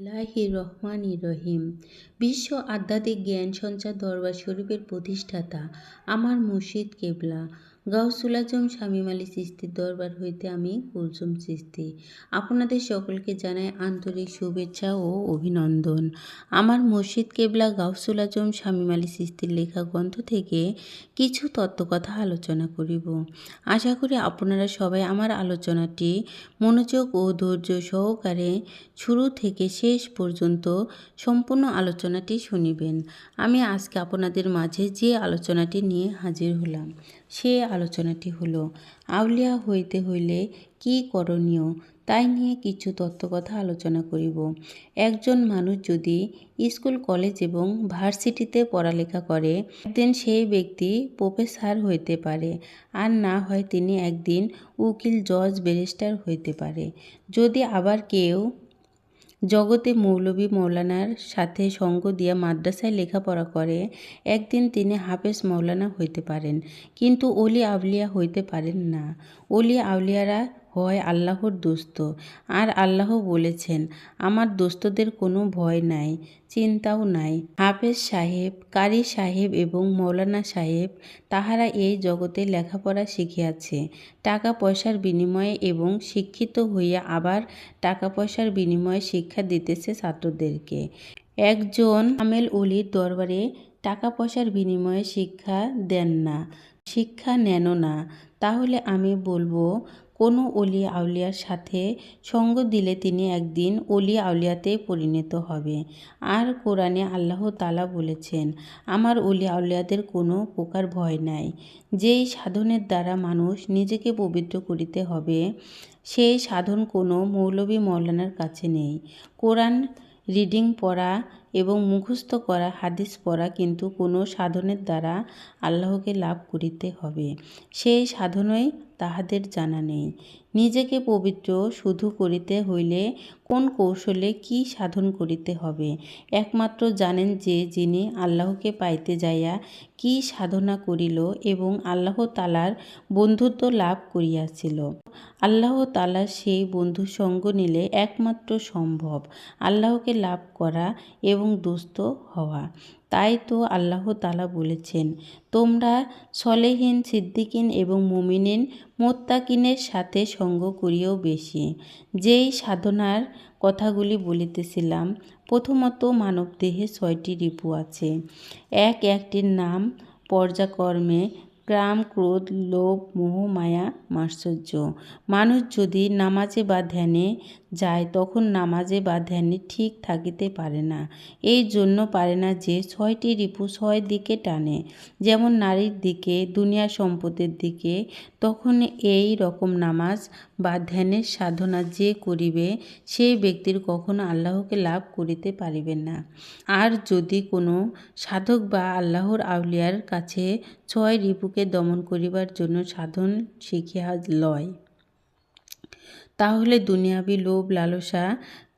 লাহি রহমান রহিম। বিশ্ব আধ্যাত্মিক জ্ঞান সঞ্চার দরবার শরীফের প্রতিষ্ঠাতা আমার মুর্শিদ কেবলা। গাউসুল আজম শামীম আলী চিস্তির দরবার হইতে আমি কুলসুম সৃষ্টি। আপনাদের সকলকে জানাই আন্তরিক শুভেচ্ছা ও অভিনন্দন। আমার মসজিদ কেবলা গাউসুল আজম শামীম আলী চিস্তির লেখা গ্রন্থ থেকে কিছু তত্ত্বকথা আলোচনা করিব। আশা করি আপনারা সবাই আমার আলোচনাটি মনোযোগ ও ধৈর্য সহকারে শুরু থেকে শেষ পর্যন্ত সম্পূর্ণ আলোচনাটি শুনিবেন। আমি আজকে আপনাদের মাঝে যে আলোচনাটি নিয়ে হাজির হলাম, সে আলোচনাটি হলো, আউলিয়া হইতে হইলে কি করণীয় তাই নিয়ে কিছু তত্ত্বকথা আলোচনা করিব। একজন মানুষ যদি স্কুল, কলেজ এবং ভার্সিটিতে পড়ালেখা করে, একদিন সেই ব্যক্তি প্রফেসর হইতে পারে আর না হয় তিনি একদিন উকিল, জজ, ব্যারিস্টার হইতে পারে। যদি আবার কেউ জগতে মৌলবী মৌলানার সাথে সঙ্গ দিয়া মাদ্রাসায় লেখাপড়া করে, একদিন তিনি হাফেজ মৌলানা হইতে পারেন। কিন্তু অলি আউলিয়া হইতে পারেন না। অলি আউলিয়ারা হয় আল্লাহর দোস্ত। আর আল্লাহ বলেছেন, আমার দোস্তদের কোনো ভয় নাই, চিন্তাও নাই। হাফেজ সাহেব, কারি সাহেব এবং মৌলানা সাহেব তাহারা এই জগতে লেখাপড়া শিখিয়াছে। টাকা পয়সার বিনিময়ে এবং শিক্ষিত হইয়া আবার টাকা পয়সার বিনিময়ে শিক্ষা দিতেছে ছাত্রদেরকে। একজন আমেল অলির দরবারে টাকা পয়সার বিনিময়ে শিক্ষা দেন না, শিক্ষা নেন না। তাহলে আমি বলব কোনো অলি আউলিয়ার সাথে সঙ্গ দিলে তিনি একদিন অলি আউলিয়াতে পরিণত হবে। আর কোরআনে আল্লাহ তালা বলেছেন, আমার অলি আউলিয়াদের কোনো প্রকার ভয় নাই। যেই সাধনের দ্বারা মানুষ নিজেকে পবিত্র করিতে হবে সেই সাধন কোনো মৌলবী মৌলানার কাছে নেই। কোরআন রিডিং পড়া এবং মুখস্থ করা হাদিস পড়া কিন্তু কোনো সাধনের দ্বারা আল্লাহকে লাভ করিতে হবে। সেই সাধনই তাহাদের জানা নেই। নিজেকে পবিত্র শুধু করিতে হইলে কোন কৌশলে কি সাধন করিতে হবে? একমাত্র জানেন যে যিনি আল্লাহকে পাইতে যাইয়া কি সাধনা করিল এবং আল্লাহ তালার বন্ধুত্ব লাভ করিয়াছিল। আল্লাহ তালা সেই বন্ধুর সঙ্গ নিলে একমাত্র সম্ভব। আল্লাহকে লাভ করা এবং দুস্থ হওয়া। তাই তো আল্লাহ তালা বলেছেন, তোমরা সলেহীন, সিদ্দিকিন এবং মুমিনিন, মোত্তাকিনের সাথে সঙ্গ করিও বেশি। যেই সাধনার কথাগুলি বলিতেছিলাম, প্রথমত মানবদেহে ছয়টি রিপু আছে। এক, একটির নাম পর্যাকর্মে গ্রাম ক্রোধ, লোভ, মোহ, মায়া মাশ্চর্য মানুষ যদি নামাজে বা ধ্যানে যায়, তখন নামাজে বা ধ্যানে ঠিক থাকিতে পারে না। এই জন্য পারে না যে ছয়টি রিপু ছয় দিকে টানে। যেমন নারীর দিকে, দুনিয়া সম্পদের দিকে, তখন এই রকম নামাজ বা ধ্যানের সাধনা যে করিবে সেই ব্যক্তির কখনো আল্লাহকে লাভ করিতে পারিবে না। আর যদি কোনো সাধক বা আল্লাহর আউলিয়ার কাছে ছয় রিপুকে দমন করিবার জন্য সাধন শিখিয়া লয় তাহলে দুনিয়াবি লোভ লালসা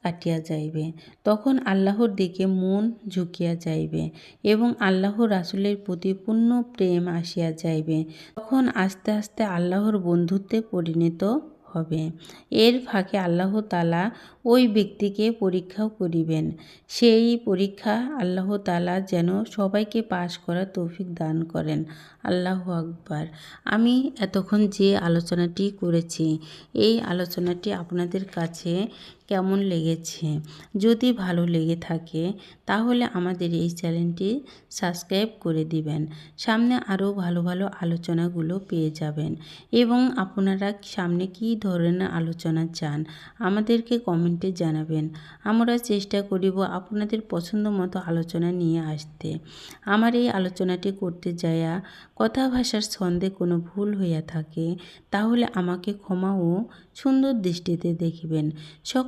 কাটিয়া যাইবে। তখন আল্লাহর দিকে মন ঝুঁকিয়া যাইবে এবং আল্লাহ রাসুলের প্রতি পূর্ণ প্রেম আসিয়া যাইবে। তখন আস্তে আস্তে আল্লাহর বন্ধুত্বে পরিণত হবে। এর ফাঁকে আল্লাহ তালা ওই ব্যক্তিকে পরীক্ষাও করিবেন। সেই পরীক্ষা আল্লাহ তালা যেন সবাইকে পাশ করার তৌফিক দান করেন। আল্লাহ আকবার। আমি এতক্ষণ যে আলোচনাটি করেছি, এই আলোচনাটি আপনাদের কাছে কেমন লেগেছে? যদি ভালো লেগে থাকে, তাহলে আমাদের এই চ্যানেলটি সাবস্ক্রাইব করে দিবেন। সামনে আরও ভালো ভালো আলোচনাগুলো পেয়ে যাবেন। এবং আপনারা সামনে কী ধরনের আলোচনা চান, আমাদেরকে কমেন্টে জানাবেন। আমরা চেষ্টা করিব আপনাদের পছন্দ মতো আলোচনা নিয়ে আসতে। আমার এই আলোচনাটি করতে যায়া কথা ভাষার ছন্দে কোনো ভুল হইয়া থাকে, তাহলে আমাকে ক্ষমা ও সুন্দর দৃষ্টিতে দেখিবেন।